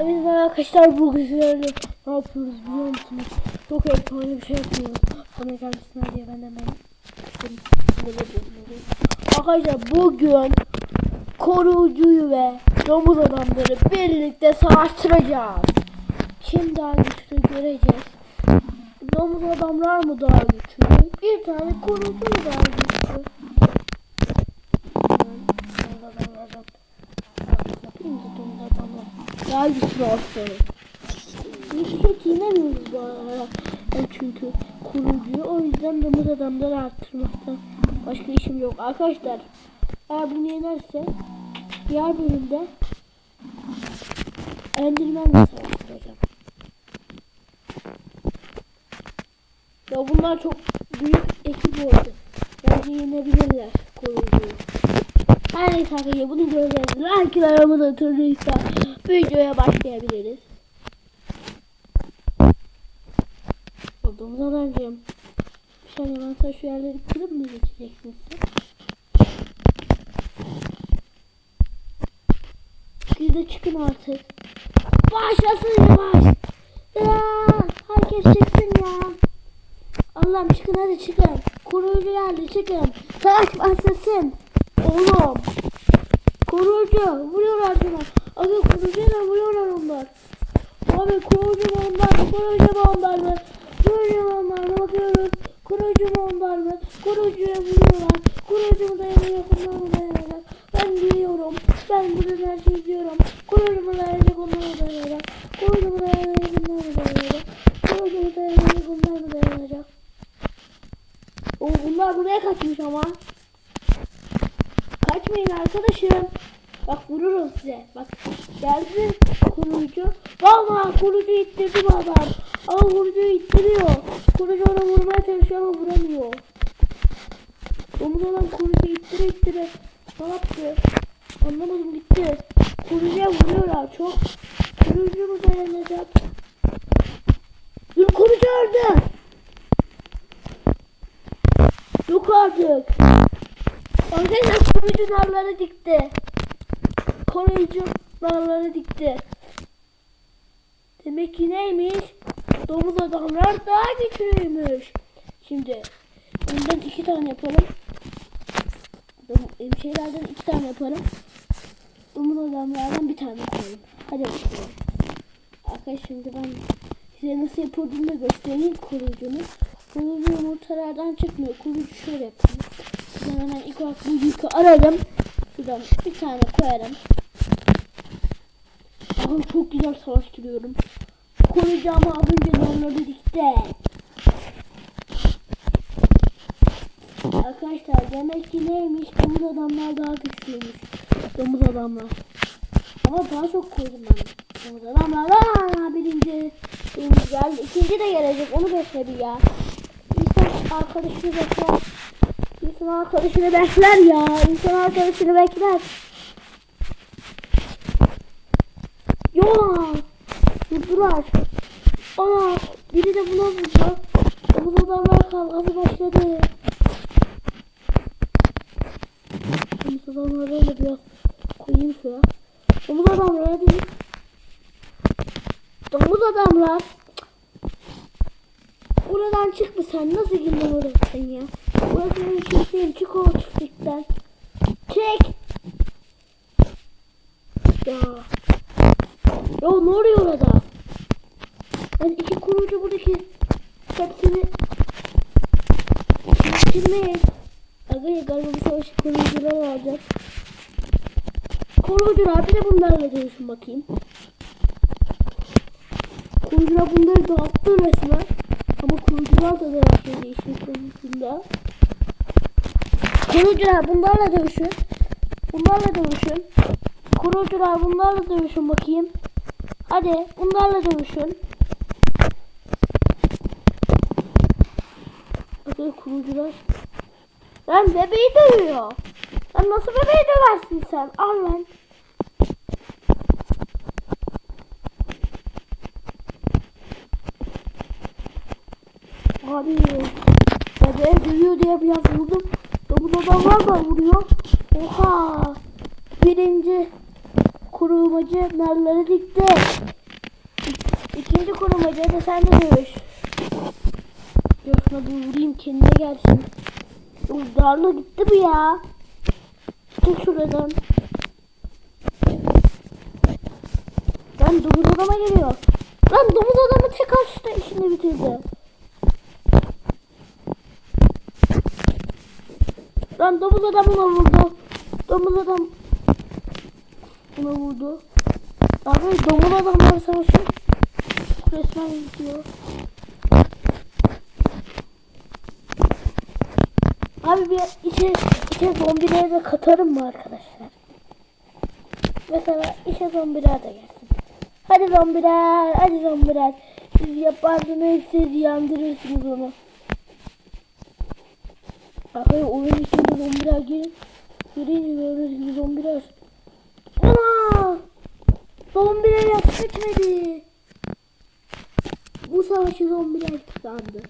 Evet arkadaşlar bu güzelce ne yapıyoruz biliyor musunuz? Çok efsane bir şey yapıyoruz. Bana gelmesinler diye ben hemen. Arkadaşlar bugün koruyucuyu ve domuz adamları birlikte savaştıracağız. Kim daha güçlü göreceğiz. Domuz adamlar mı daha güçlü? Bir tane koruyucu mu daha güçlü? Domuz adamlardan yapayım da domuz daha güçlü olsun. Hiç pek yenemiyoruz bu aralar. Ben çünkü kurucuyu o yüzden domuz adamları arttırmaktan başka işim yok. Arkadaşlar eğer bunu yenerse diğer bölümde Enderman'la savaştıracağım. Ya bunlar çok büyük ekip oldu. Bence yenebilirler koruyucuyu. Neyse arkadaşlar bunu göreceğiz. Like'larımı da turluysa videoya başlayabiliriz. Olduğumuz adamcığım. Bir ben sana şu yerleri kırıp mı geçeceksin sen? Siz de çıkın artık. Başlasın yavaş. Ya, herkes çıksın ya. Allah'ım çıkın hadi çıkın. Koruyucu geldi çıkın. Savaş başlasın. Oğlum. Koruyucu vuruyorlar sana. Abi koruyucuya vuruyorlar onlar. Abi koruyucu mu onlar mı? Koruyucu mu onlar mı? Koruyucu mu onlar mı? Bakıyoruz. Koruyucu mu onlar mı? Koruyucuya vuruyorlar. Koruyucu mu dayanıyor? Onlar mı dayanıyor? Ben biliyorum. Ben burada her şeyi diyorum. Koruyucu mu dayanacak? Onlar mı dayanacak? Koruyucu mu dayanacak? Onlar mı dayanacak? Koruyucu mu dayanacak? Onlar mı dayanacak? Oo, bunlar buraya kaçmış ama. Kaçmayın arkadaşım. Bak vururum size. Bak geldi koruyucu. Vallahi koruyucu ittirdi adam. Ama koruyucu ittiriyor. Koruyucu ona vurmaya çalışıyor ama vuramıyor. Domuz olan koruyucu ittire ittire. Ne yaptı? Anlamadım gitti. Koruyucuya vuruyorlar çok. Koruyucu mu dayanacak? Dur koruyucu öldü. Yok artık. Arkadaşlar koruyucu narları dikti. Koruyucu narları dikti. Demek ki neymiş? Domuz adamlar daha güçlüymüş. Şimdi bundan iki tane yapalım. Şeylerden iki tane yaparım. Domuz adamlardan bir tane koyalım. Hadi bakalım. Arkadaşlar şimdi ben size nasıl yapıldığını da göstereyim koruyucunu. Koruyucu yumurtalardan çıkmıyor. Koruyucu şöyle yapalım. Ben hemen ilk olarak bu yükü aradım. Şuradan bir tane koyarım. Aha çok güzel savaştırıyorum. Koruyucu ama az önce onları dikti. Arkadaşlar demek ki neymiş? Domuz adamlar daha güçlüymüş. Domuz adamlar. Ama daha çok koydum ben. Domuz adamlar. Aa, birinci. Birinci geldi. İkinci de gelecek. Onu bekle bir ya. İnsan arkadaşını bekler. İnsan arkadaşını bekler ya. İnsan arkadaşını bekler. Vurdular. Aa, biri de buna vurdu. Domuz adamlar kavgası başladı. Domuz adamları da biraz koyayım şuraya. Domuz adamlar hadi. Domuz adamlar. Buradan çık mı sen? Nasıl girdin oraya sen ya? Burası benim çiftliğim. Çık o çiftlikten. Çek. Ya. Ya ne oluyor orada? Ben iki buradaki hepsini bitirmeyin. Aga galiba bu savaşı koruyucular alacak. Koruyucular bir de bunlarla dövüşün bakayım. Koruyucular bunları dağıttı resmen. Ama koruyucular da dağıttı değişik konusunda. Koruyucular bunlarla dövüşün. Bunlarla dövüşün. Koruyucular bunlarla dövüşün bakayım. Hadi bunlarla dövüşün. Bakın kurucular. Lan bebeği dövüyor. Lan nasıl bebeği döversin sen? Al lan. Abi bebeği dövüyor diye biraz vurdum. Domuz adamlar da vuruyor. Oha. Birinci korumacı narları dikti. İk- İkinci korumacı da sen de dövüş. Şuna vurayım kendine gelsin. Darla gitti bu ya. Çık şuradan. Lan domuz adama geliyor. Lan domuz adamı tek açtı işini bitirdi. Lan domuz adam ona vurdu. Domuz adam ona vurdu. Abi domuz adamlar savaşı resmen gidiyor. Abi bir içe, içe zombileri de katarım mı arkadaşlar? Mesela işe zombiler de gelsin. Hadi zombiler, hadi zombiler. Siz yaparsınız, siz yandırırsınız onu. Bakın oyun içinde zombiler gelin. Gelin gördüğünüz zombiler. Ana! Zombiler affetmedi. Bu savaşı zombiler kazandı.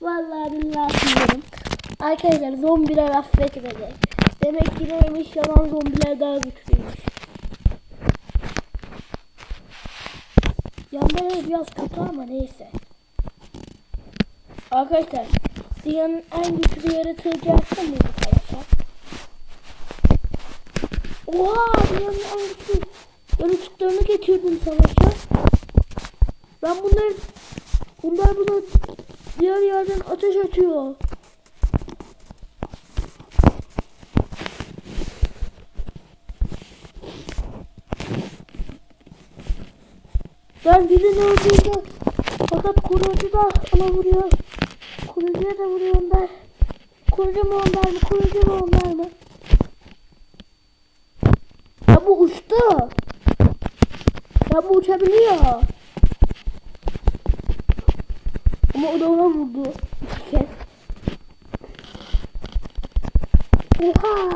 Vallahi billahi diyorum. Arkadaşlar zombiler affetmedi. Demek ki neymiş yalan zombiler daha güçlüymüş. Yanları biraz kötü ama neyse. Arkadaşlar dünyanın en güçlü gelse mi bu savaşa? Oha dünyanın en güçlü yaratıklarını getirdim savaşa. Ben bunları bunlar buna diğer yerden ateş atıyor. Ben birini öldürdüm. Fakat kurucu da ona vuruyor. Kurucuya da vuruyor onlar. Kurucu mu onlar mı? Kurucu mu onlar mı? Ya bu uçtu. Ya bu uçabiliyor. Ama o da ona vurdu. İki kez. Oha.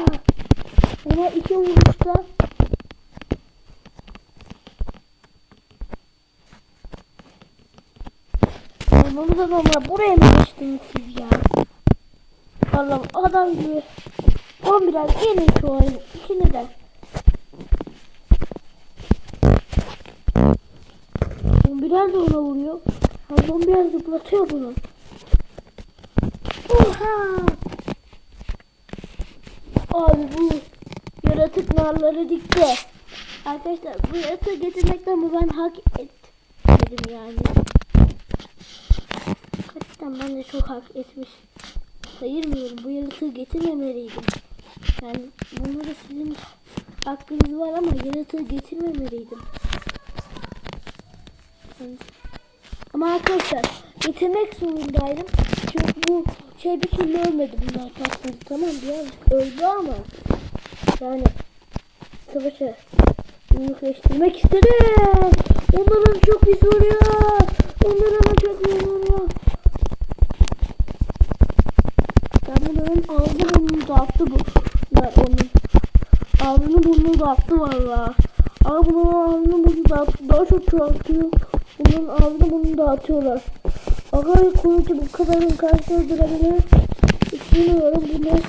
Ona iki vuruşta. Anlamız adamlar buraya mı geçtiniz siz ya? Allah'ım adam gibi. On biraz gelin şu oyun. İkini de. Zombiler de ona vuruyor. Ha, zombiler zıplatıyor bunu. Oha! Abi bu yaratık narları dikti. Arkadaşlar bu yaratığı getirmekten ben hak etmedim yani. Gerçekten ben de çok hak etmiş sayırmıyorum. Bu yaratığı getirmemeliydim. Yani bunları sizin hakkınız var ama yaratığı getirmemeliydim. Yani- Ama arkadaşlar getirmek zorundaydım. Çünkü bu şey bir türlü ölmedi bunlar patladı. Tamam birazcık öldü ama yani savaşı büyükleştirmek istedim. Onların çok pis vuruyor. Onların çok pis vuruyor. Ben bunların ağzını burnunu dağıttı bu. Ben onun ağzını burnunu dağıttı valla. Ama bunun ağzını burnunu dağıttı. Daha çok çoğaltıyor. Bunun ağzını burnunu dağıtıyorlar. Aga koyucu bu kadarın karşısında durabilir. Bilmiyorum. Bunlar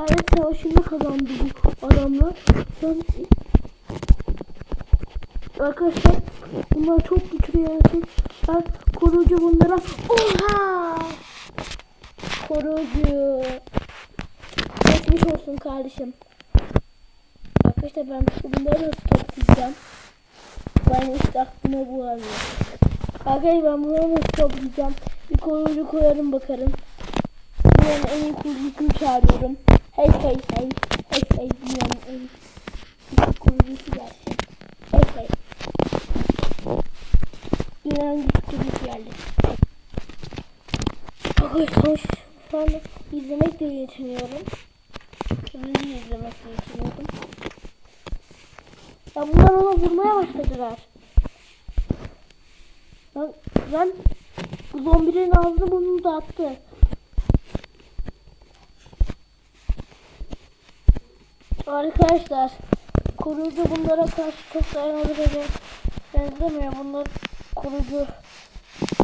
alet savaşında kazandı bu adamlar. Sen Arkadaşlar bunlar çok güçlü yaratık. Ben koruyucu bunlara oha koruyucu geçmiş olsun kardeşim. Arkadaşlar ben bunları nasıl toplayacağım? Ben işte aklıma bu alıyor. Arkadaşlar ben bunları nasıl toplayacağım? Bir koruyucu koyarım bakarım. Dünyanın en iyi koruyucusunu çağırıyorum. Hey hey hey. Hey hey dünyanın en iyi koruyucusu gelsin. Hey hey. Dünyanın güçlü geldi. Arkadaşlar an izlemek de yetmiyorum. Sizi izlemek de yetmiyorum. Ya bunlar ona vurmaya başladılar. Ben, ben zombilerin ağzını burnunu dağıttı. Arkadaşlar koruyucu bunlara karşı çok dayanabilir. Benzemiyor bunlar koruyucu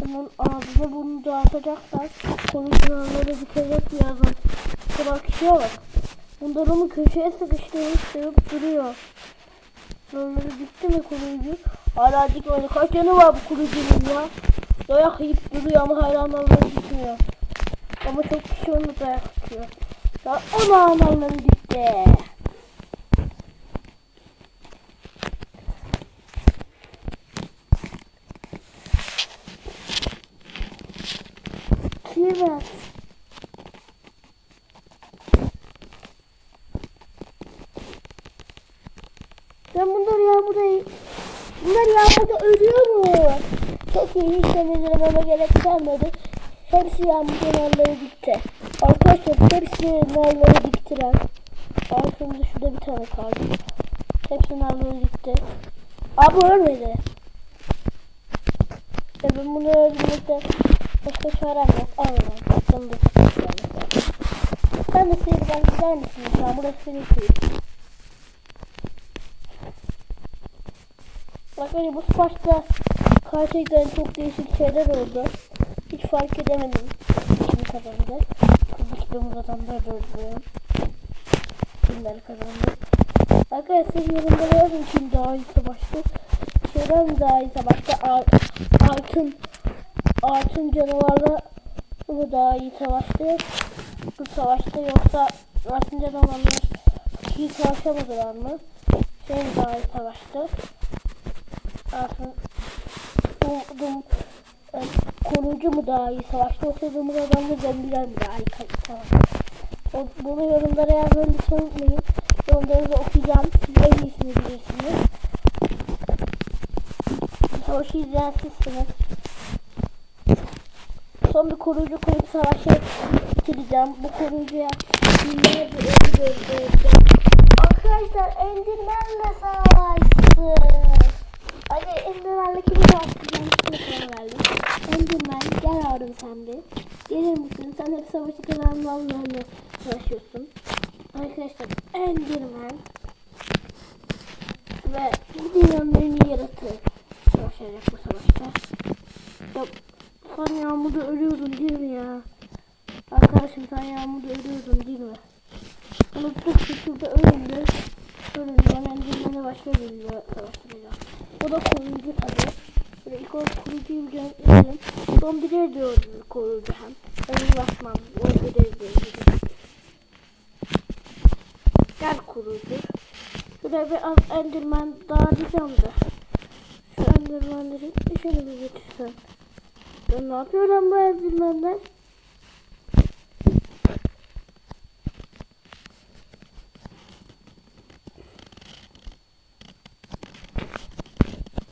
bunun ağzını bunu dağıtacaklar. Koruyucuları bitecek birazdan. Bırak kişiye bak. Bunlar onu köşeye sıkıştırmış sığıp duruyor. Nalları dikti mi koruyucu? Hala dikmedi. Kaç canı var bu koruyucunun ya? Dayak yiyip duruyor ama hala nalları dikmiyor. Ama çok kişi onu dayak atıyor. Ya ona nalları dikti. Siemens. Ben bunları yağmurda Bunlar yağmurda ölüyor mu? Çok iyi hiç temizlememe gerek kalmadı. Hepsi yağmurda narları dikti. Arkadaşlar hepsi narları diktiler. Aslında şurada bir tane kaldı. Hepsi narları dikti. Abi ölmedi. Ya ben bunu öldürmekte başka çarem yok. Al lan. Canım da. Sen de seyirden güzel misin? Ya burası senin köyün. Bak hani bu sparkta gerçekten çok değişik şeyler oldu. Hiç fark edemedim. Kim kazandı? Kızıktığımız adamlar da öldürüyorum. Kimler kazandı? Arkadaşlar yorumlara yazın kim daha iyi savaştı. Mi daha iyi savaştı? Altın altın canavarla mı daha iyi savaştı? Bu savaşta yoksa altın canavarlar iyi savaşamadılar mı? Şey daha iyi savaştı? Altın dum, dum, e, koruyucu mu daha iyi savaştı yoksa dumur adamla zombiler mi daha iyi savaştı? O, bunu yorumlara yazmayı lütfen unutmayın. Yorumlarınızı okuyacağım. Siz en iyisini bilirsiniz. Savaşı izleyen sizsiniz. Son bir koruyucu koyup savaşı bitireceğim. Bu koruyucuya binlerce ölü göstereceğim. Arkadaşlar Enderman'le savaştı. Hadi Enderman'la kimi savaştıracağım? Kimi karar verdim. Enderman gel ağrım sen bir. Gelir misin? Sen hep savaşı kazananlarla savaşıyorsun. Arkadaşlar Enderman ve bu dünyanın yaratığı savaşacak bu savaşta. Ya sen yağmurda ölüyordun değil mi ya? Arkadaşım sen yağmurda ölüyordun değil mi? Unuttuk. Ölümdü. Ben Enderman'e başka biriyle savaştıracağım. O da koruyucu tabi. Böyle ilk olarak koruyucuyu görelim. Son birer diyor koruyucu hem. Ben ulaşmam. O birer diyor. Gel koruyucu. Şuraya bir az Enderman dağıtacağım da. Şu Enderman'leri şöyle bir getirsen. Ben ne yapıyorum bu Enderman'ler?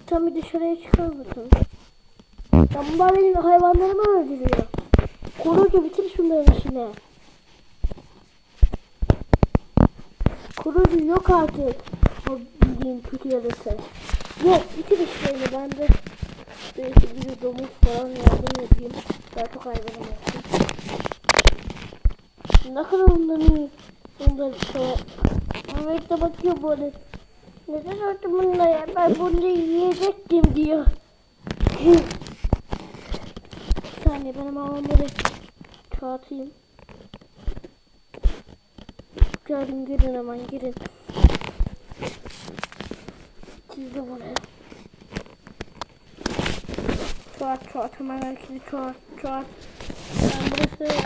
Tam bir dışarıya çıkar mısın? Ya bunlar benim hayvanlarımı öldürüyor. Koruyucu bitir şunların işini. Koruyucu yok artık. O bildiğin kötü yarısı. Yok bitir işlerini ben de belki bir domuz falan yardım yapayım. Daha çok hayvanım olsun. Ne kadar ondan iyi. Ondan işte. Evet de bakıyor böyle. Neden öldü bununla ya? Ben bunu yiyecektim diyor. Bir saniye ben ama onları çoğaltayım. Gelin girin hemen girin. Siz de buraya. Çoğalt çoğalt hemen herkesi çoğalt çoğalt. Ben burası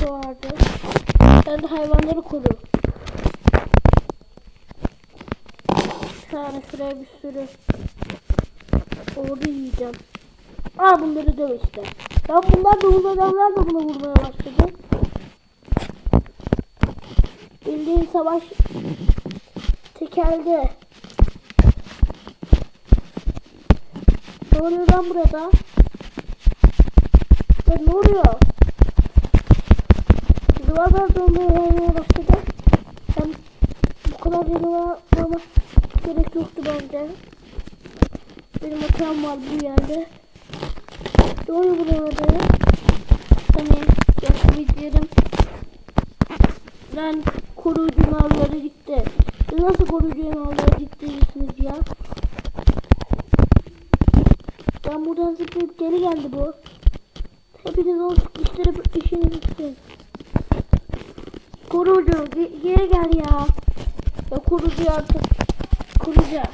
çoğaldı. Sen de hayvanları koru. Bir şuraya bir sürü ordu yiyeceğim. Aa bunları döv işte. Ben bunlar da bu adamlar da buna vurmaya başladı. Bildiğin savaş tekeldi. Oluyor lan burada? Ya ne oluyor? Duvarlar dolmaya başladı. Ben bu kadar yanıma ama gerek yoktu bence. Benim hatam var bu yerde. Doğru bulamadı. Hani yaşamayacağım. Ben koruyucu nalları gitti. Nasıl koruyucu nalları gittiysiniz ya? Buradan zıplayıp geri geldi bu. Hepiniz o sıkıştırıp işiniz bitsin. Koruyucu ge- geri gel ya. Ya koruyucu artık kuracağım.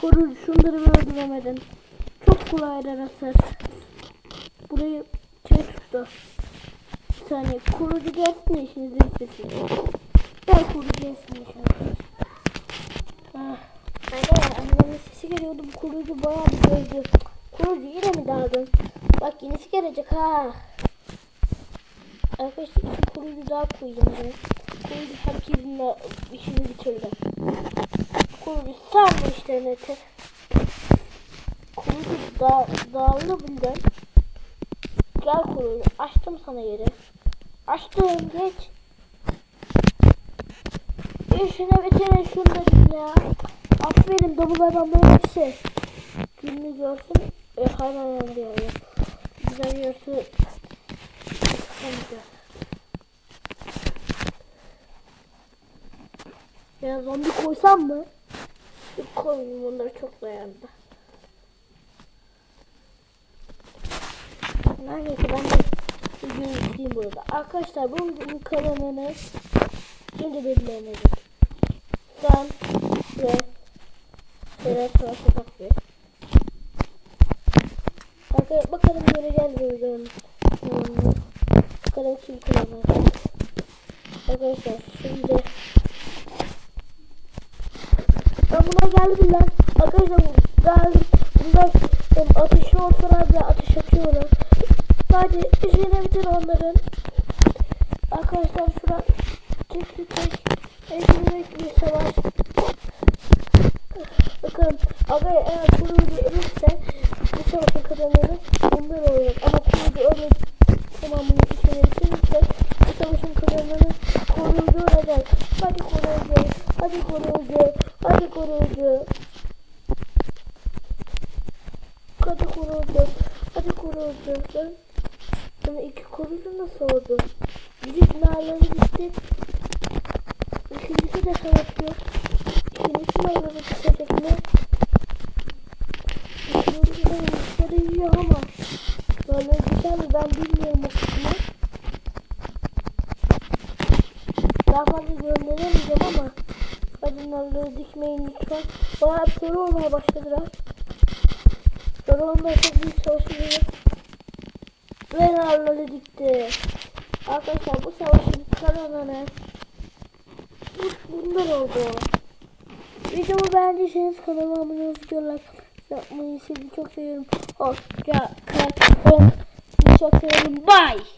Koru şunları bir öldüremedin. Çok kolay arasız. Burayı şey tuttu. Bir saniye kurucu gelsin de işinizi bitirsin. Gel kurucu gelsin de işinizi Ah. Anne annemin sesi geliyordu. Bu kurucu bayağı bir dövdü. Kurucu yine mi daldın? Bak yenisi gelecek ha. Arkadaşlar iki kurucu daha koydum buraya. Kurucu de işini bitirdi. Kurucu işlerini bitir. Kurucu da dağıldı bundan. Gel kurucu açtım sana yeri. Açtım geç. İşine bitirin şunları ya. Aferin double adamların hepsi. Gününü görsün. E, hala diyor. Güzel görsün. Hadi. Ya zombi koysam mı? Yok koymayayım onlar çok dayandı. Neredeyse ben de izleyeyim burada. Arkadaşlar bunun kanalını şimdi belirlenecek. Sen ve Serhat Sokak bir. Arkadaşlar bakalım göreceğiz videonun. Hmm. Bakalım kim kazanacak. Arkadaşlar şimdi ben buna geldim lan. Arkadaşlar geldim. Bunlar um, ateşi olsalar bile ateş atıyorlar. Hadi işine bitir onların. Arkadaşlar şuradan tek tek tek. Eşini bir savaş. Bakın aga eğer kurucu ölürse bu savaşın kazananı bunlar olacak. Ama kurucu ölür tamamını bitirirse bu savaşın kazananı kurucu olacak. Hadi kurucu. Hadi kurucu. Hadi kurucu. Hadi kurucu. Hadi kurucu. Ben, ben iki kurucu nasıl oldu? Bizim narları gitti. İkincisi de savaşıyor. İkincisi narları bitecek mi? İkincisi de narları yiyor ama. Narları biter mi ben bilmiyorum o. Daha fazla gönderemeyeceğim ama. Hadi narları dikmeyin lütfen. Bayağı soru olmaya başladılar. Soru ondan çok büyük savaşıyor. Ve narları dikti. Arkadaşlar bu savaşın kazananı bunlar oldu. Videomu beğendiyseniz kanalıma abone olup videolar yapmayı sizi çok seviyorum. Hoşça kalın. Seviyorum. Bye.